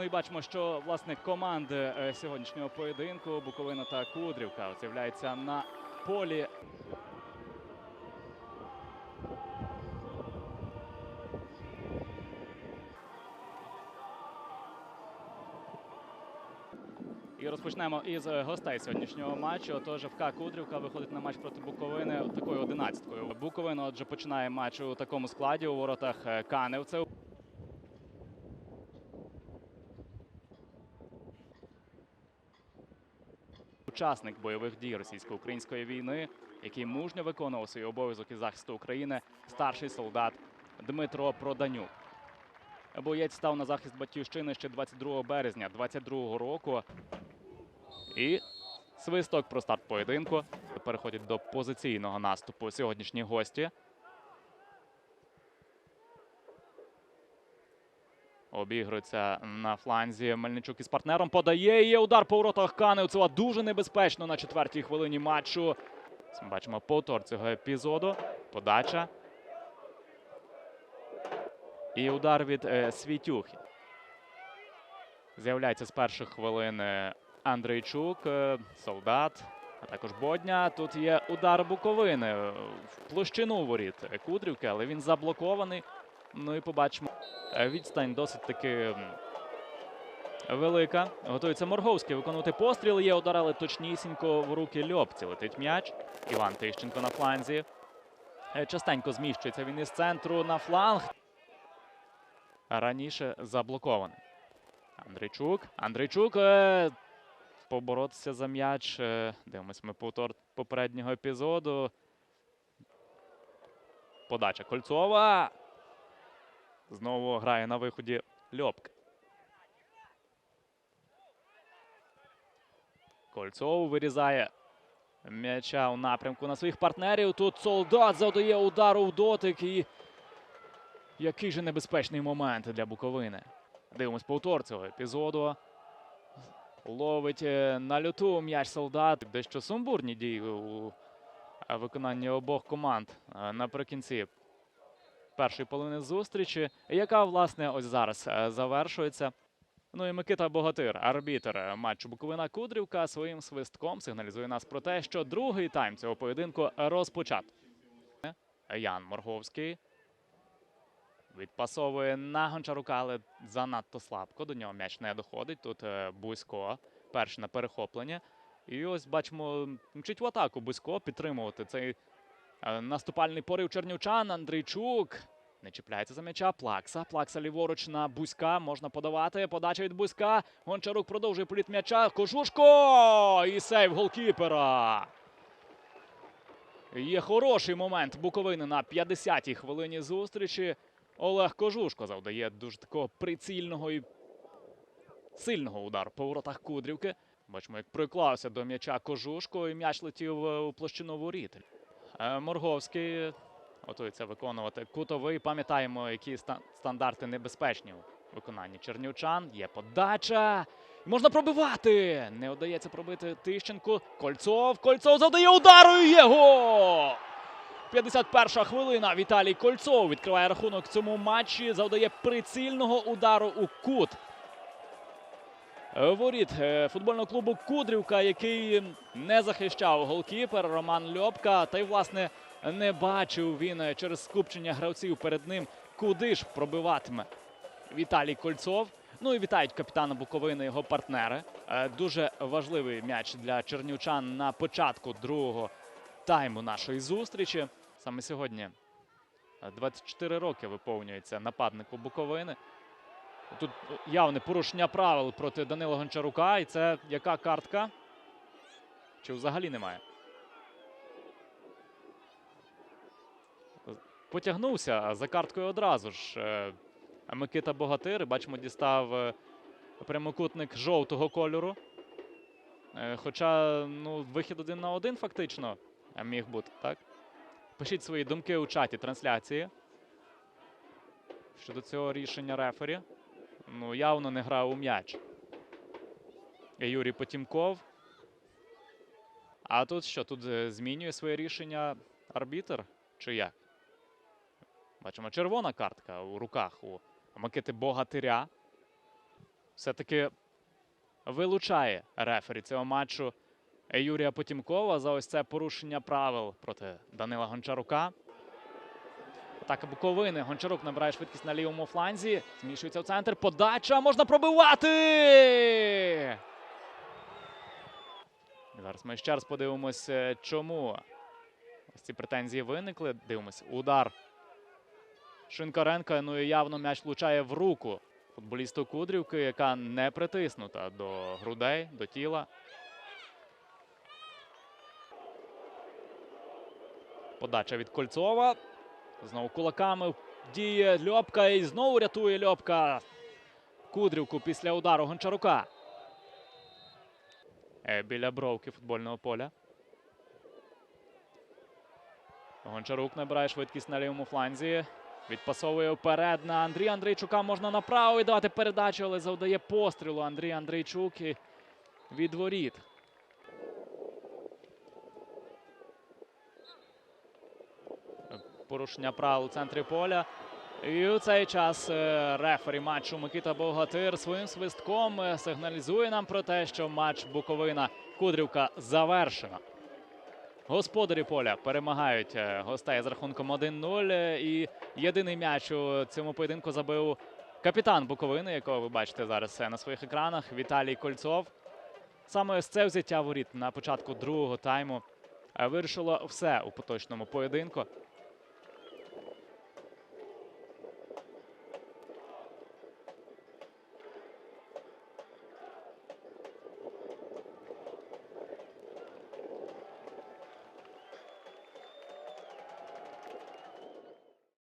Ну і бачимо, що власне команди е, сьогоднішнього поєдинку Буковина та Кудрівка з'являються на полі. І розпочнемо із е, гостей сьогоднішнього матчу. Отож, ФК Кудрівка виходить на матч проти Буковини такою одинадцяткою. Буковина отже починає матч у такому складі у воротах е, Каневцев. Учасник бойових дій російсько-української війни, який мужньо виконував свій обов'язок із захисту України, старший солдат Дмитро Проданюк. Боєць став на захист батьківщини ще 22 березня 22 року. І свисток про старт поєдинку. Переходять до позиційного наступу сьогоднішні гості. Обігрується на фланзі. Мельничук із партнером подає. Є удар по воротах Каневцева. Дуже небезпечно на четвертій хвилині матчу. Ми бачимо повтор цього епізоду. Подача. І удар від е, Світюхи. З'являється з перших хвилин е, Андрейчук, е, солдат, а також Бодня. Тут є удар Буковини в площину воріт Кудрівки, але він заблокований. Ну і побачимо. Е, Відстань досить таки велика. Готується Морговський виконувати постріл. Є удар, але точнісінько в руки Льопці. Летить м'яч. Іван Тищенко на фланзі. Е, Частенько зміщується він із центру на фланг. Раніше заблокований. Андрійчук. Андрійчук е, поборотися за м'яч. Е, дивимось ми повтор попереднього епізоду. Подача Кольцова. Знову грає на виході Льопка. Кольцов вирізає м'яча у напрямку на своїх партнерів. Тут солдат завдає удару в дотик. І який же небезпечний момент для Буковини. Дивимось повтор цього епізоду. Ловить е, на люту м'яч солдат. Дещо сумбурні дії у е, виконанні обох команд е, наприкінці першої половини зустрічі, яка власне ось зараз е, завершується. Ну і Микита Богатир, арбітер е, матчу Буковина Кудрівка, своїм свистком сигналізує нас про те, що другий тайм цього поєдинку розпочат. Ян Морговський відпасовує на Гончарука, але занадто слабко. До нього м'яч не доходить. Тут е, Бузько перший на перехоплення. І ось бачимо, мчить в атаку Бузько підтримувати цей наступальний порив чернівчан. Андрійчук не чіпляється за м'яча. Плакса. Плакса ліворуч на Бузька. Можна подавати. Подача від Бузька. Гончарук продовжує політ м'яча. Кожушко! І сейв голкіпера. Є хороший момент Буковини на 50-й хвилині зустрічі. Олег Кожушко завдає дуже такого прицільного і сильного удару по воротах Кудрівки. Бачимо, як приклався до м'яча Кожушко, і м'яч летів е, у площину воріт. Е, Морговський готується виконувати кутовий. Пам'ятаємо, які ста- стандарти небезпечні у виконанні чернівчан. Є подача. Можна пробивати. Не вдається пробити Тищенку. Кольцов. Кольцов завдає удару. Є гол! 51 хвилина. Віталій Кольцов відкриває рахунок цьому матчі. Завдає прицільного удару у кут. Е, Воріт е, футбольного клубу Кудрівка, який не захищав голкіпер Роман Льопка. Та й, власне, не бачив він е, через скупчення гравців перед ним, куди ж пробиватиме Віталій Кольцов. Ну і вітають капітана Буковини його партнери. Е, Дуже важливий м'яч для чернівчан на початку другого тайму нашої зустрічі. Саме сьогодні е, 24 роки виповнюється нападнику Буковини. Тут е, явне порушення правил проти Данила Гончарука. І це яка картка? Чи взагалі немає? Потягнувся за карткою одразу ж. е, Микита Богатир. Бачимо, дістав е, прямокутник жовтого кольору. Е, Хоча ну, вихід один на один фактично міг бути, так? Пишіть свої думки у чаті трансляції. Щодо цього рішення рефері. Ну, явно не грав у м'яч. Юрій Потімков. А тут що? Тут змінює своє рішення арбітр? Чи як? Бачимо червона картка у руках у Микити Богатиря. все-таки вилучає рефері цього матчу Юрія Потімкова за ось це порушення правил проти Данила Гончарука. Атака Буковини. Гончарук набирає швидкість на лівому фланзі. Зміщується в центр. Подача можна пробивати. Зараз ми ще раз подивимось, е, чому ось ці претензії виникли. Дивимось. Удар Шинкаренка. Ну і явно м'яч влучає в руку футболісту Кудрівки, яка не притиснута до грудей, до тіла. Подача від Кольцова. Знову кулаками діє Льопка і знову рятує Льопка. Кудрівку після удару Гончарука. Е, Біля бровки футбольного поля. Гончарук набирає швидкість на лівому фланзі. Відпасовує вперед на Андрія Андрійчука. Можна направо віддавати передачу, але завдає пострілу Андрій Андрійчук і від воріт. Порушення правил у центрі поля. І у цей час е, рефері матчу Микита Богатир своїм свистком е, сигналізує нам про те, що матч Буковина Кудрівка завершено. Господарі поля перемагають е, гостей з рахунком 1-0. е, І єдиний м'яч у цьому поєдинку забив капітан Буковини, якого ви бачите зараз е, на своїх екранах, Віталій Кольцов. Саме з це взяття воріт на початку другого тайму вирішило все у поточному поєдинку.